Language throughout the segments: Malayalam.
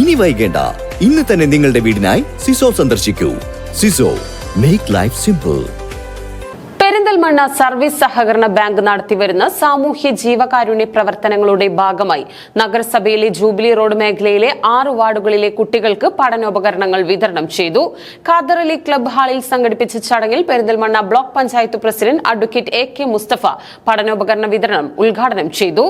ഇനി വൈകേണ്ട. ഇന്ന് തന്നെ നിങ്ങളുടെ വീടിനായി സിസോ സന്ദർശിക്കൂ. സിസോ make life simple Perinthalmanna service സഹകരണ ബാങ്ക് നടത്തിവരുന്ന സാമൂഹ്യ ജീവകാരുണ്യ പ്രവർത്തനങ്ങളുടെ ഭാഗമായി നഗരസഭയിലെ ജൂബിലി റോഡ് മേഖലയിലെ ആറ് വാർഡുകളിലെ കുട്ടികൾക്ക് പഠനോപകരണങ്ങൾ വിതരണം ചെയ്തു. ഖാദറലി ക്ലബ് ഹാളിൽ സംഘടിപ്പിച്ച ചടങ്ങിൽ Perinthalmanna block panchayat president advocate A K Mustafa പഠനോപകരണ വിതരണം ഉദ്ഘാടനം ചെയ്തു.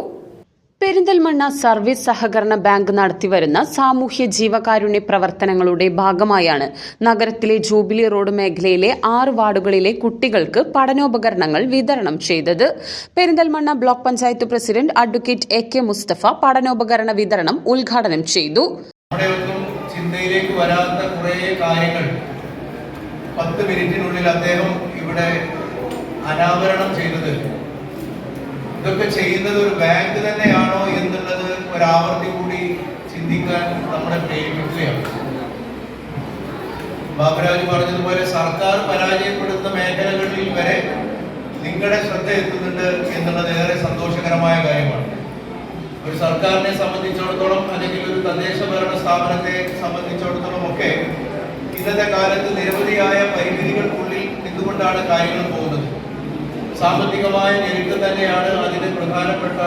പെരിന്തൽമണ്ണ സർവീസ് സഹകരണ ബാങ്ക് നടത്തിവരുന്ന സാമൂഹ്യ ജീവകാരുണ്യ പ്രവർത്തനങ്ങളുടെ ഭാഗമായാണ് നഗരത്തിലെ ജൂബിലി റോഡ് മേഖലയിലെ ആറ് വാർഡുകളിലെ കുട്ടികൾക്ക് പഠനോപകരണങ്ങൾ വിതരണം ചെയ്തത്. Perinthalmanna block panchayat president advocate A K Mustafa പഠനോപകരണ വിതരണം ഉദ്ഘാടനം ചെയ്തു. ചിന്തയിലേക്ക് വരാത്ത കുറേ കാര്യങ്ങൾ പത്ത് മിനിറ്റിനുള്ളിൽ അദ്ദേഹം ഇവിടെ അനാവരണം ചെയ്തത്. ഇതൊക്കെ ചെയ്യുന്നത് ഒരു ബാങ്ക് തന്നെയാണോ എന്നുള്ളത് ഒരാവർത്തി കൂടി ചിന്തിക്കാൻ നമ്മളെ പ്രേരിപ്പിക്കുകയാണ് ബാബുരാജ് പറഞ്ഞതുപോലെ സർക്കാർ പരാജയപ്പെടുന്ന മേഖലകളിൽ വരെ നിങ്ങളുടെ ശ്രദ്ധ എത്തുന്നുണ്ട് എന്നുള്ളത് ഏറെ സന്തോഷകരമായ കാര്യമാണ്. ഒരു സർക്കാരിനെ സംബന്ധിച്ചിടത്തോളം അല്ലെങ്കിൽ ഒരു തദ്ദേശ ഭരണ സ്ഥാപനത്തെ സംബന്ധിച്ചിടത്തോളം ഒക്കെ ഇന്നത്തെ കാലത്ത് നിരവധിയായ പരിമിതികൾക്കുള്ളിൽ നിന്നുകൊണ്ടാണ് കാര്യങ്ങൾ പോകുന്നത്? സാമ്പത്തികമായ ഞെരുക്കം തന്നെയാണ് അതിന് പ്രധാനപ്പെട്ട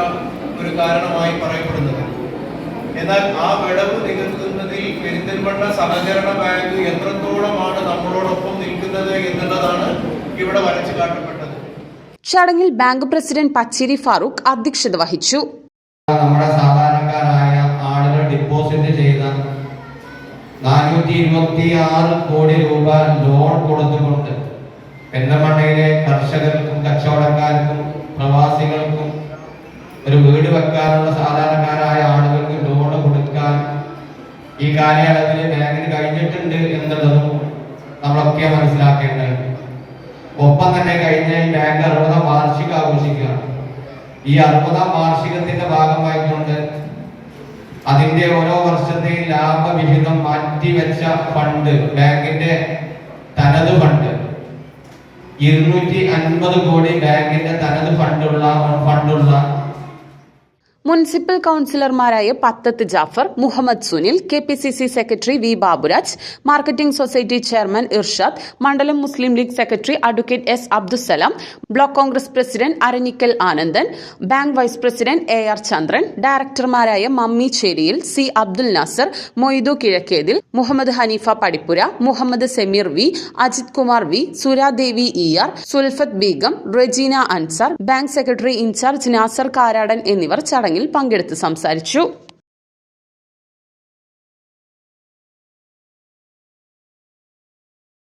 ഒരു കാരണമായി പറയപ്പെടുന്നത്. എന്നാൽ ആ വിടവ് നികത്തുന്നതിൽ പെരിന്തൽമണ്ണ സഹകരണ ബാങ്ക് എത്രത്തോളമാണ് നമ്മളോടൊപ്പം നിൽക്കുന്നത് എന്നുള്ളതാണ് ഇവിടെ വരച്ചു കാട്ടപ്പെട്ടത്. ചടങ്ങിൽ ബാങ്ക് പ്രസിഡന്റ് പച്ചേരി ഫാറൂഖ് അധ്യക്ഷത വഹിച്ചു. നമ്മുടെ സാധാരണക്കാരായ ആളുകൾ ഡിപ്പോസിറ്റ് ചെയ്ത നാനൂറ്റി ഇരുപത്തി ആറ് കോടി രൂപ ലോൺ കൊടുത്തുകൊണ്ട് പെന്തമണ്ണയിലെ കർഷകർക്കും കച്ചവടക്കാർക്കും പ്രവാസികൾക്കും ഒരു വീട് വെക്കാനുള്ള സാധാരണക്കാരായ ആളുകൾക്ക് ലോൺ കൊടുക്കാൻ ഈ കാലയളവിൽ ബാങ്കിന് കഴിഞ്ഞിട്ടുണ്ട് എന്നുള്ളതും നമ്മളൊക്കെ മനസ്സിലാക്കേണ്ടതുണ്ട്. ഒപ്പം തന്നെ കഴിഞ്ഞ ബാങ്ക് അറുപതാം വാർഷികം ആഘോഷിക്കുകയാണ്. ഈ അറുപതാം വാർഷികത്തിന്റെ ഭാഗമായിക്കൊണ്ട് അതിന്റെ ഓരോ വർഷത്തെയും ലാഭവിഹിതം മാറ്റിവെച്ച ഫണ്ട് ബാങ്കിന്റെ തനത് ഫണ്ട് ഇരുന്നൂറ്റി അൻപത് കോടി ബാങ്കിന്റെ തനത് ഫണ്ടുള്ള municipal കൌൺസിലർമാരായ Pathath Jafar Muhammad Sunil K P C C secretary V Baburaj marketing society chairman Irshad മണ്ഡലം Muslim League secretary advocate S Abdussalam block Congress president Aranikkal Anandan bank vice president A R Chandran ഡയറക്ടർമാരായ Mammi Cheriyil C Abdul Nasar Moidu Kizhakkethil Muhammad Haneefa Padippura Muhammad Sameer V Ajith Kumar V Suradevi E R Sulfath Beegum Regina Ansar bank secretary in charge Nasar Karadan എന്നിവർ ചടങ്ങിൽ പങ്കെടുത്ത് സംസാരിച്ചു